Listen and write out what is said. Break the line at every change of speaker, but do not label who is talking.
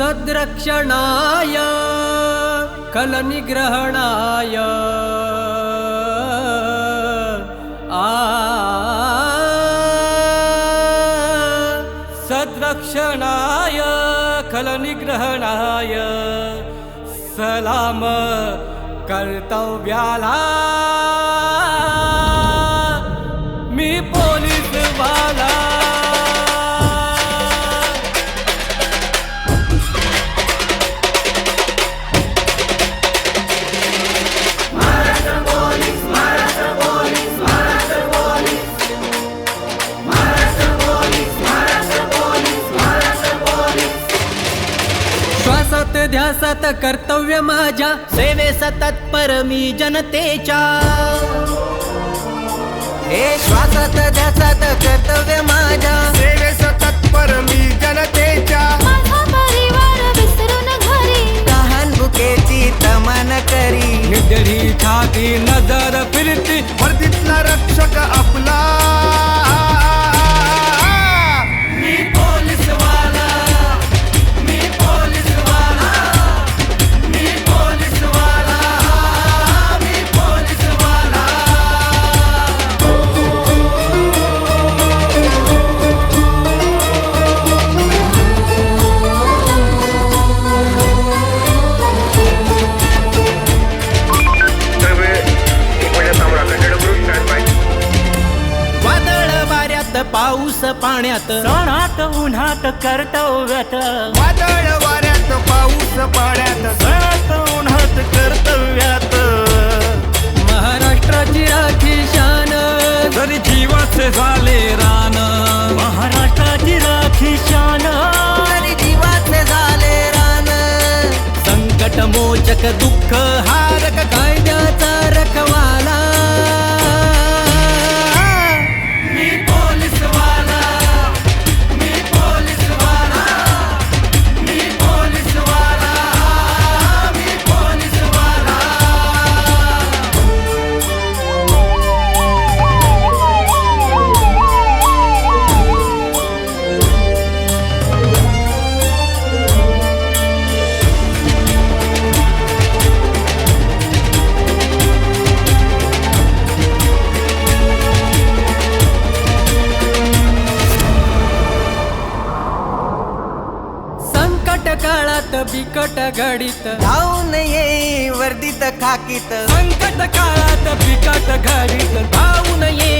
सद्रक्षणाय कलनिग्रहणाय। आ। सद्रक्षणाय कलनिग्रहणाय। सलाम कर्तव्याला। मी पोलीस वाला श्वासात ध्यासात कर्तव्य माझ्या.
सेवेस तत्पर मी जनतेच्या. हे श्वासात ध्यासात कर्तव्य माझ्या.
सेवेस तत्पर मी जनतेच्या.
माझा परिवार विसरून घरी.
तहान भुकेची तमन करी.
निधडी छाती नजर फिरती.
वर्दीतला रक्षक आपला.
पाऊस पाण्यात. सणात उन्हात कर्तव्यात.
वादळ वाऱ्यात पाऊस पाण्यात.
सणात उन्हात कर्तव्यात.
महाराष्ट्राची राखी शान. जरी जीवाचे झाले रान.
महाराष्ट्राची राखी शान. आणि जीवाचे झाले रान. संकट मोचक दुःख हारक
काळात बिकट घडीत.
धावून ये वर्दीत खाकीत.
संकट काळात बिकट घडीत.
धावून ये